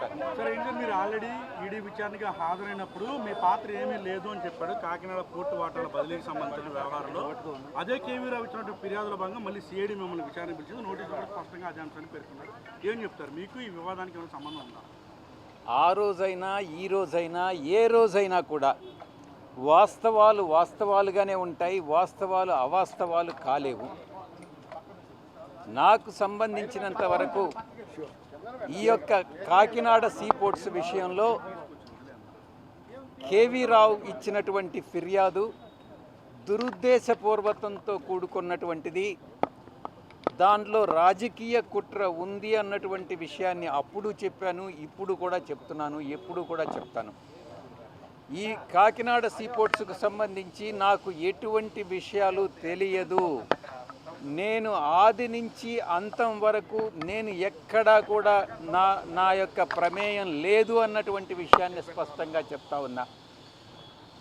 సరే ఇంకా మీరు ఆల్రెడీ ఈడీ విచారణకి హాజరైనప్పుడు మీ పాత్ర ఏమీ లేదు అని చెప్పాడు. కాకినాడ పోర్టు వాటాల బదిలీకి సంబంధించిన వ్యవహారంలో. అదే కేవీ రావు ఇచ్చినటువంటి ఫిర్యాదుల భాగంగా మళ్ళీ సిఐడి మిమ్మల్ని విచారణ పిలిచింది నోటీసు కూడా స్పష్టంగా అదే అంశాన్ని పేర్కొన్నారు ఏం చెప్తారు? మీకు ఈ వివాదానికి ఏమైనా సంబంధం ఉందా? ఆ రోజైనా ఈ రోజైనా ఏ రోజైనా కూడా వాస్తవాలు వాస్తవాలుగానే ఉంటాయి వాస్తవాలు అవాస్తవాలు కాలేవు. నాకు సంబంధించినంత వరకు ఈ యొక్క కాకినాడ సీపోర్ట్స్ విషయంలో కేవీ రావు ఇచ్చినటువంటి ఫిర్యాదు దురుద్దేశపూర్వకంతో కూడుకున్నటువంటిది. దాంట్లో రాజకీయ కుట్ర ఉంది అన్నటువంటి విషయాన్ని అప్పుడు చెప్పాను ఇప్పుడు కూడా చెప్తున్నాను ఎప్పుడు కూడా చెప్తాను. ఈ కాకినాడ సీపోర్ట్స్కు సంబంధించి నాకు ఎటువంటి విషయాలు తెలియదు. నేను ఆది నుంచి అంతం వరకు నేను ఎక్కడా కూడా నా నా యొక్క ప్రమేయం లేదు అన్నటువంటి విషయాన్ని స్పష్టంగా చెప్తా ఉన్నా.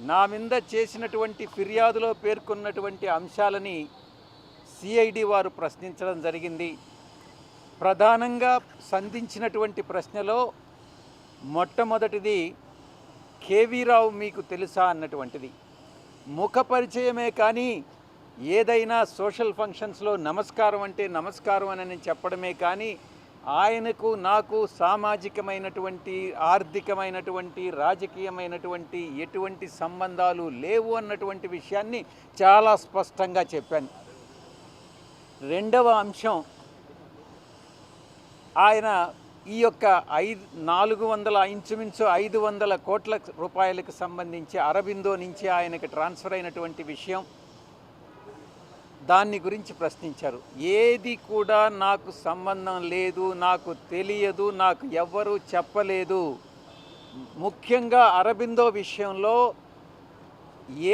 నా మీద చేసినటువంటి ఫిర్యాదులో పేర్కొన్నటువంటి అంశాలని సిఐడి వారు ప్రశ్నించడం జరిగింది. ప్రధానంగా సంధించినటువంటి ప్రశ్నలో మొట్టమొదటిది కేవీరావు మీకు తెలుసా అన్నటువంటిది. ముఖ పరిచయమే కానీ ఏదైనా సోషల్ ఫంక్షన్స్లో నమస్కారం అంటే నమస్కారం అని చెప్పడమే కానీ ఆయనకు నాకు సామాజికమైనటువంటి ఆర్థికమైనటువంటి రాజకీయమైనటువంటి ఎటువంటి సంబంధాలు లేవు అన్నటువంటి విషయాన్ని చాలా స్పష్టంగా చెప్పాను. రెండవ అంశం ఆయన ఈ యొక్క ఐదు నాలుగు వందల ఇంచుమించు ఐదు వందల కోట్ల రూపాయలకు సంబంధించి అరబిందో నుంచి ఆయనకి ట్రాన్స్ఫర్ అయినటువంటి విషయం దాన్ని గురించి ప్రశ్నించారు. ఏది కూడా నాకు సంబంధం లేదు నాకు తెలియదు నాకు ఎవ్వరూ చెప్పలేదు. ముఖ్యంగా అరబిందో విషయంలో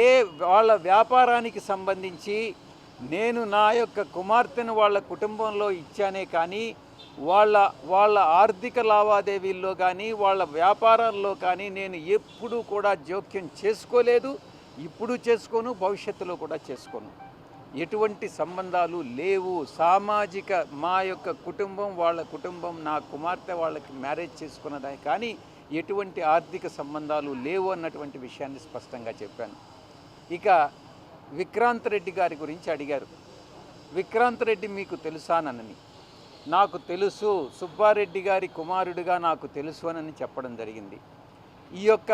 ఏ వాళ్ళ వ్యాపారానికి సంబంధించి నేను నా యొక్క కుమార్తెను వాళ్ళ కుటుంబంలో ఇచ్చానే కానీ వాళ్ళ వాళ్ళ ఆర్థిక లావాదేవీల్లో కానీ వాళ్ళ వ్యాపారాల్లో కానీ నేను ఎప్పుడూ కూడా జోక్యం చేసుకోలేదు. ఇప్పుడు చేసుకోను భవిష్యత్తులో కూడా చేసుకోను. ఎటువంటి సంబంధాలు లేవు. సామాజిక మా యొక్క కుటుంబం వాళ్ళ కుటుంబం నా కుమార్తె వాళ్ళకి మ్యారేజ్ చేసుకున్నదాన్ని. కానీ ఎటువంటి ఆర్థిక సంబంధాలు లేవు అన్నటువంటి విషయాన్ని స్పష్టంగా చెప్పాను. ఇక విక్రాంత్ రెడ్డి గారి గురించి అడిగారు. విక్రాంత్ రెడ్డి మీకు తెలుసానని నాకు తెలుసు సుబ్బారెడ్డి గారి కుమారుడిగా నాకు తెలుసు అని చెప్పడం జరిగింది. ఈ యొక్క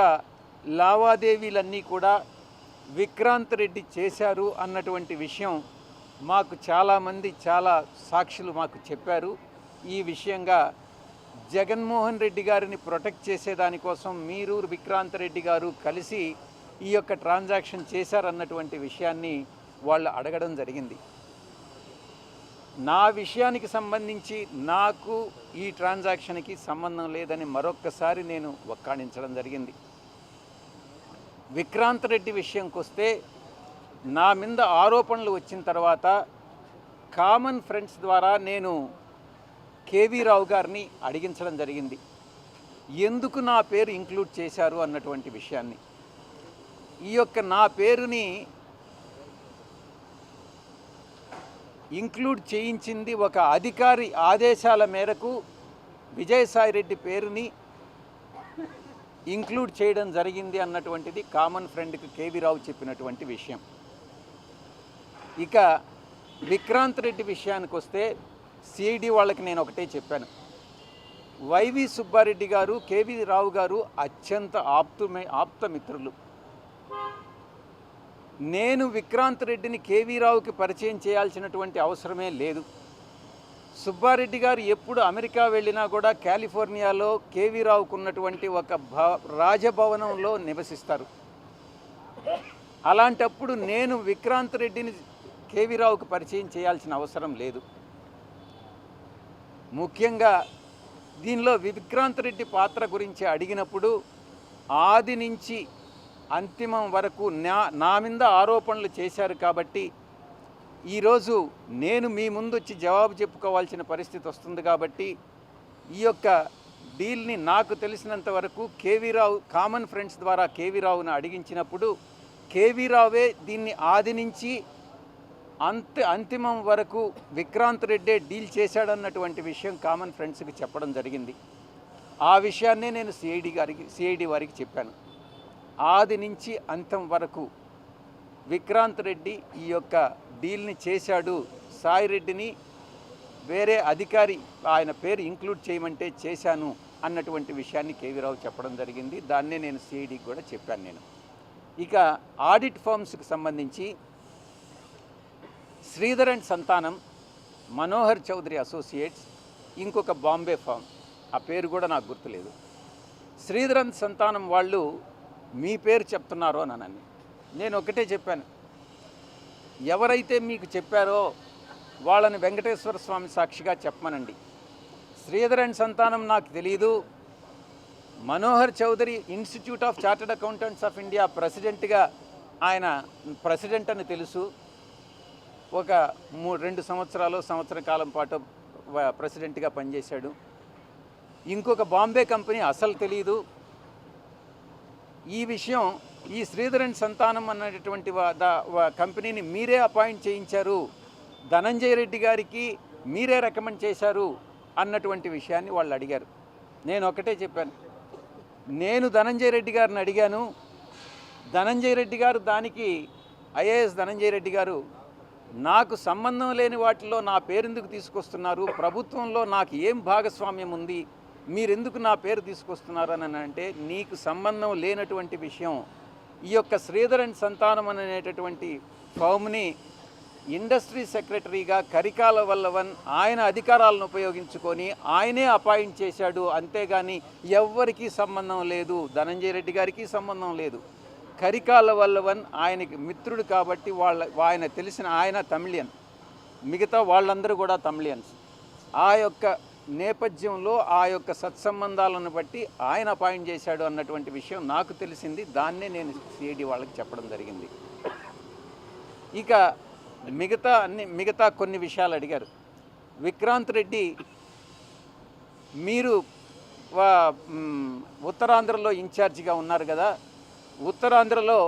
లావాదేవీలన్నీ కూడా విక్రాంత్ రెడ్డి చేశారు అన్నటువంటి విషయం మాకు చాలామంది చాలా సాక్షులు మాకు చెప్పారు. ఈ విషయంగా జగన్మోహన్ రెడ్డి గారిని ప్రొటెక్ట్ చేసేదానికోసం మీరు విక్రాంత్ రెడ్డి గారు కలిసి ఈ యొక్క ట్రాన్సాక్షన్ చేశారన్నటువంటి విషయాన్ని వాళ్ళు అడగడం జరిగింది. నా విషయానికి సంబంధించి నాకు ఈ ట్రాన్సాక్షన్కి సంబంధం లేదని మరొక్కసారి నేను వక్కాణించడం జరిగింది. విక్రాంత్ రెడ్డి విషయంకి వస్తే నా మీద ఆరోపణలు వచ్చిన తర్వాత కామన్ ఫ్రెండ్స్ ద్వారా నేను కేవీ రావు గారిని అడిగించడం జరిగింది. ఎందుకు నా పేరు ఇంక్లూడ్ చేశారు అన్నటువంటి విషయాన్ని. ఈ యొక్క నా పేరుని ఇంక్లూడ్ చేయించింది ఒక అధికారి ఆదేశాల మేరకు విజయసాయిరెడ్డి పేరుని ఇంక్లూడ్ చేయడం జరిగింది అన్నటువంటిది కామన్ ఫ్రెండ్కి కేవీ రావు చెప్పినటువంటి విషయం. ఇక విక్రాంత్ రెడ్డి విషయానికి వస్తే సిఐడి వాళ్ళకి నేను ఒకటే చెప్పాను. వైవి సుబ్బారెడ్డి గారు కేవీ రావు గారు అత్యంత ఆప్తుమే ఆప్తమిత్రులు. నేను విక్రాంత్ రెడ్డిని కేవీ రావుకి పరిచయం చేయాల్సినటువంటి అవసరమే లేదు. సుబ్బారెడ్డి గారు ఎప్పుడు అమెరికా వెళ్ళినా కూడా కాలిఫోర్నియాలో కేవీ రావుకు ఉన్నటువంటి ఒక రాజభవనంలో నివసిస్తారు. అలాంటప్పుడు నేను విక్రాంత్ రెడ్డిని కేవీ రావుకు పరిచయం చేయాల్సిన అవసరం లేదు. ముఖ్యంగా దీనిలో విక్రాంత్ రెడ్డి పాత్ర గురించి అడిగినప్పుడు ఆది నుంచి అంతిమం వరకు నా నా మీద ఆరోపణలు చేశారు కాబట్టి ఈరోజు నేను మీ ముందు వచ్చి జవాబు చెప్పుకోవాల్సిన పరిస్థితి వస్తుంది కాబట్టి ఈ యొక్క డీల్ని నాకు తెలిసినంత వరకు కేవీ రావు కామన్ ఫ్రెండ్స్ ద్వారా కేవీ రావును అడిగించినప్పుడు కేవీ రావే దీన్ని ఆది నుంచి అంత అంతిమం వరకు విక్రాంత్ రెడ్డే డీల్ చేశాడన్నటువంటి విషయం కామన్ ఫ్రెండ్స్కి చెప్పడం జరిగింది. ఆ విషయాన్నే నేను సిఐడి గారికి సిఐడి వారికి చెప్పాను. ఆది నుంచి అంతం వరకు విక్రాంత్ రెడ్డి ఈ యొక్క డీల్ని చేశాడు సాయి రెడ్డిని వేరే అధికారి ఆయన పేరు ఇంక్లూడ్ చేయమంటే చేశాను అన్నటువంటి విషయాన్ని కేవీరావు చెప్పడం జరిగింది. దాన్నే నేను సిఐడికి కూడా చెప్పాను నేను. ఇక ఆడిట్ ఫర్మ్స్కి సంబంధించి శ్రీధర్ అండ్ సంతానం మనోహర్ చౌదరి అసోసియేట్స్ ఇంకొక బాంబే ఫామ్. ఆ పేరు కూడా నాకు గుర్తులేదు. శ్రీధరన్ సంతానం వాళ్ళు మీ పేరు చెప్తున్నారో అని నన్ను నేను ఒకటే చెప్పాను. ఎవరైతే మీకు చెప్పారో వాళ్ళని వెంకటేశ్వర స్వామి సాక్షిగా చెప్పమనండి. శ్రీధర్ అండ్ సంతానం నాకు తెలియదు Manohar Chaudhary institute of chartered accountants of India ప్రెసిడెంట్గా ఆయన ప్రెసిడెంట్ అని తెలుసు. ఒక మూ రెండు సంవత్సరాలు సంవత్సర కాలం పాటు ప్రెసిడెంట్గా పనిచేశాడు. ఇంకొక బాంబే కంపెనీ అసలు తెలియదు ఈ విషయం ఈ శ్రీధరన్ సంతానం అన్నటువంటి కంపెనీని మీరే అపాయింట్ చేయించారు. ధనంజయ రెడ్డి గారికి మీరే రికమెండ్ చేశారు అన్నటువంటి విషయాన్ని వాళ్ళు అడిగారు. నేను ఒకటే చెప్పాను. నేను ధనంజయ రెడ్డి గారిని అడిగాను. ధనంజయ రెడ్డి గారు దానికి ఐఏఎస్ ధనంజయ రెడ్డి గారు నాకు సంబంధం లేని వాటిలో నా పేరెందుకు తీసుకొస్తున్నారు? ప్రభుత్వంలో నాకు ఏం భాగస్వామ్యం ఉంది? మీరెందుకు నా పేరు తీసుకొస్తున్నారు అని అంటే నీకు సంబంధం లేనటువంటి విషయం ఈ యొక్క శ్రీధర్ అండ్ సంతానం అనేటటువంటి ఫామ్ని ఇండస్ట్రీ సెక్రటరీగా కరికాల వల్లవన్ ఆయన అధికారాలను ఉపయోగించుకొని ఆయనే అపాయింట్ చేశాడు. అంతేగాని ఎవ్వరికీ సంబంధం లేదు. ధనంజయ రెడ్డి గారికి సంబంధం లేదు. కరికాల వల్లవన్ ఆయనకి మిత్రుడు కాబట్టి వాళ్ళ ఆయన తెలిసిన ఆయన తమిళియన్. మిగతా వాళ్ళందరూ కూడా తమిళియన్స్. ఆ యొక్క నేపథ్యంలో ఆ యొక్క సత్సంబంధాలను బట్టి ఆయన అపాయింట్ చేశాడు అన్నటువంటి విషయం నాకు తెలిసింది. దాన్నే నేను సిఐడి వాళ్ళకి చెప్పడం జరిగింది. ఇక మిగతా అన్ని మిగతా కొన్ని విషయాలు అడిగారు. విక్రాంత్ రెడ్డి మీరు ఉత్తరాంధ్రలో ఇన్ఛార్జిగా ఉన్నారు కదా. ఉత్తరాంధ్రలో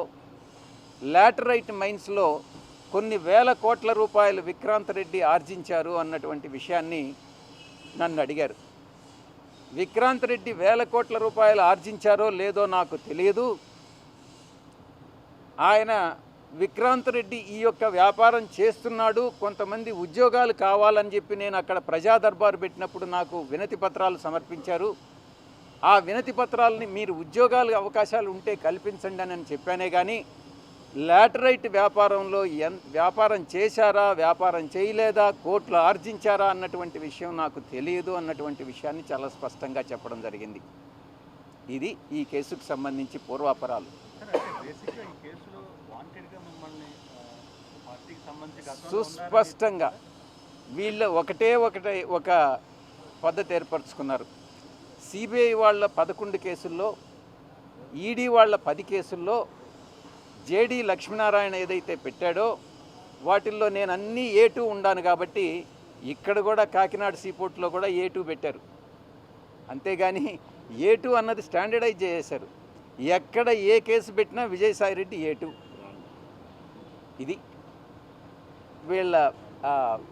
లాటరైట్ మైన్స్లో కొన్ని వేల కోట్ల రూపాయలు విక్రాంత్ రెడ్డి ఆర్జించారు అన్నటువంటి విషయాన్ని నన్ను అడిగారు. విక్రాంత్ రెడ్డి వేల కోట్ల రూపాయలు ఆర్జించారో లేదో నాకు తెలియదు ఆయన విక్రాంత్ రెడ్డి ఈ యొక్క వ్యాపారం చేస్తున్నాడు కొంతమంది ఉద్యోగాలు కావాలని చెప్పి నేను అక్కడ ప్రజా దర్బారు పెట్టినప్పుడు నాకు వినతి పత్రాలు సమర్పించారు. ఆ వినతి పత్రాలని మీరు ఉద్యోగాలు అవకాశాలు ఉంటే కల్పించండి అని చెప్పానే కానీ లాటరైట్ వ్యాపారంలో ఎన్ వ్యాపారం చేశారా వ్యాపారం చేయలేదా కోట్లు ఆర్జించారా అన్నటువంటి విషయం నాకు తెలియదు అన్నటువంటి విషయాన్ని చాలా స్పష్టంగా చెప్పడం జరిగింది. ఇది ఈ కేసుకు సంబంధించి పూర్వాపరాలు. సుస్పష్టంగా వీళ్ళు ఒకటే ఒకటే ఒక పద్ధతి ఏర్పరచుకున్నారు. సిబిఐ వాళ్ళ పదకొండు కేసుల్లో ఈడీ వాళ్ళ పది కేసుల్లో జేడి లక్ష్మీనారాయణ ఏదైతే పెట్టాడో వాటిల్లో నేను అన్నీ ఏ టూ ఉండాను కాబట్టి ఇక్కడ కూడా కాకినాడ సీపోర్ట్లో కూడా ఏ టూ పెట్టారు. అంతేగాని ఏ టూ అన్నది స్టాండర్డైజ్ చేసేశారు. ఎక్కడ ఏ కేసు పెట్టినా విజయసాయిరెడ్డి ఏ టూ. ఇది వీళ్ళ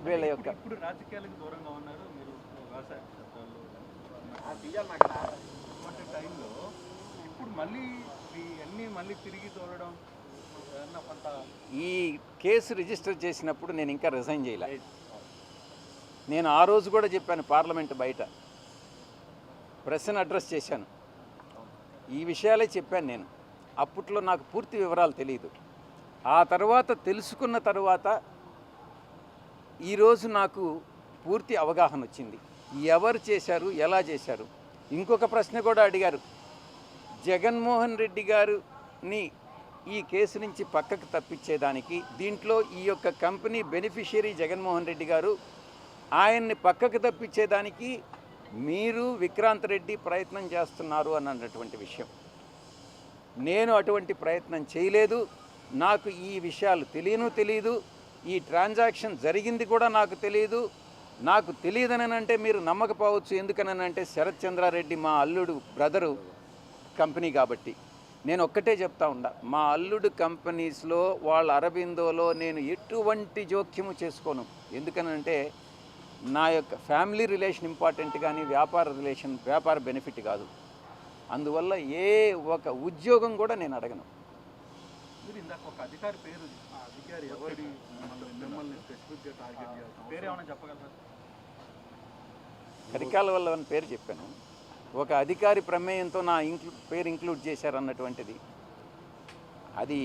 వీళ్ళ యొక్క ఇప్పుడు రాజకీయాలకు దూరంగా ఉన్నారు మీరు వ్యవసాయ చట్టాలు అటువంటి టైంలో ఇప్పుడు మళ్ళీ ఈ అన్నీ మళ్ళీ తిరిగి తోలడం ఈ కేసు రిజిస్టర్ చేసినప్పుడు నేను ఇంకా రిజైన్ చేయలే. నేను ఆ రోజు కూడా చెప్పాను పార్లమెంట్ బయట. ప్రెస్ని అడ్రస్ చేశాను. ఈ విషయాలే చెప్పాను నేను. అప్పట్లో నాకు పూర్తి వివరాలు తెలియదు ఆ తర్వాత తెలుసుకున్న తర్వాత ఈరోజు నాకు పూర్తి అవగాహన వచ్చింది. ఎవరు చేశారు ఎలా చేశారు? ఇంకొక ప్రశ్న కూడా అడిగారు. జగన్మోహన్ రెడ్డి గారిని ఈ కేసు నుంచి పక్కకు తప్పించేదానికి దీంట్లో ఈ యొక్క కంపెనీ బెనిఫిషియరీ జగన్మోహన్ రెడ్డి గారు ఆయన్ని పక్కకు తప్పించేదానికి మీరు విక్రాంత్ రెడ్డి ప్రయత్నం చేస్తున్నారు అని అన్నటువంటి విషయం. నేను అటువంటి ప్రయత్నం చేయలేదు. నాకు ఈ విషయాలు తెలియను తెలియదు ఈ ట్రాన్సాక్షన్ జరిగింది కూడా నాకు తెలియదు నాకు తెలియదని అంటే మీరు నమ్మకపోవచ్చు. ఎందుకనంటే శరత్ చంద్రారెడ్డి మా అల్లుడు బ్రదరు కంపెనీ కాబట్టి. నేను ఒక్కటే చెప్తా ఉండా. మా అల్లుడు కంపెనీస్లో వాళ్ళ అరబిందోలో నేను ఎటువంటి జోక్యము చేసుకోను. ఎందుకనంటే నా యొక్క ఫ్యామిలీ రిలేషన్ ఇంపార్టెంట్ కానీ వ్యాపార రిలేషన్ వ్యాపార బెనిఫిట్ కాదు. అందువల్ల ఏ ఒక ఉద్యోగం కూడా నేను అడగను. మీరు ఇందాక ఒక అధికారి పేరు ఆ అధికారి ఎవరి మిమ్మల్ని మిమ్మల్ని స్పెసిఫిక్గా టార్గెట్ చేస్తాం పేరు ఏమైనా చెప్పగలరా? కరికాల వల్ల అని పేరు చెప్పాను. ఒక అధికారి ప్రమేయంతో నా ఇంక్లూ పేరు ఇంక్లూడ్ చేశారన్నటువంటిది. అది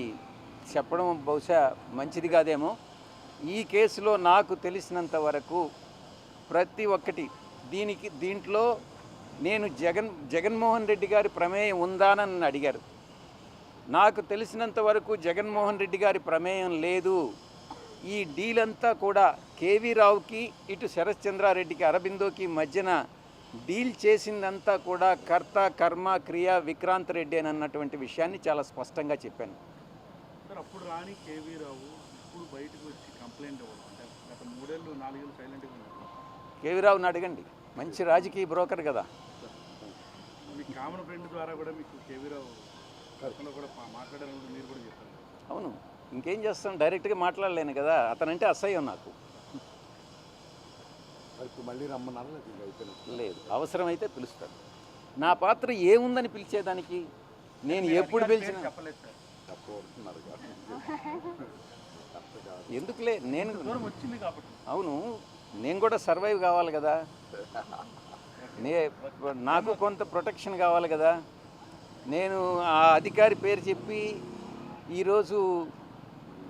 చెప్పడం బహుశా మంచిది కాదేమో. ఈ కేసులో నాకు తెలిసినంత వరకు ప్రతి ఒక్కటి దీనికి దీంట్లో నేను జగన్ జగన్మోహన్ రెడ్డి గారి ప్రమేయం ఉందానని అడిగారు. నాకు తెలిసినంత వరకు జగన్మోహన్ రెడ్డి గారి ప్రమేయం లేదు. ఈ డీల్ అంతా కూడా కేవీ రావుకి ఇటు శరత్ చంద్రారెడ్డికి అరబిందోకి మధ్యన డీల్ చేసిందంతా కూడా కర్త కర్మ క్రియ విక్రాంత్ రెడ్డి అని అన్నటువంటి విషయాన్ని చాలా స్పష్టంగా చెప్పాను. సార్ అప్పుడు రాని కేవీ రావు ఇప్పుడు బయటకు వచ్చి కంప్లైంట్ గత మూడేళ్ళు నాలుగేళ్ళు సైలెంట్గా ఉన్నారు. కేవీ రావుని అడగండి. మంచి రాజకీయ బ్రోకర్ కదా. మీ కామన్ ఫ్రెండ్ ద్వారా కూడా మీకు కేవీ రావు కూడా మా- మాట్లాడారని కూడా మీరు కూడా చెప్పారు. అవును. ఇంకేం చేస్తాం? డైరెక్ట్గా మాట్లాడలేను కదా. అతనంటే అసహ్యం నాకు. మళ్ళీ రమ్మన్నారు లేదా లేదు అవసరమైతే పిలుస్తాను నా పాత్ర ఏముందని పిలిచేదానికి నేను ఎప్పుడు పిలిచినా చెప్పలేదు సార్. తప్పవుతున్నారు ఎందుకులే? నేను దూరం వచ్చింది కాబట్టి. అవును నేను కూడా సర్వైవ్ కావాలి కదా. నే నాకు కొంత ప్రొటెక్షన్ కావాలి కదా. నేను ఆ అధికారి పేరు చెప్పి ఈరోజు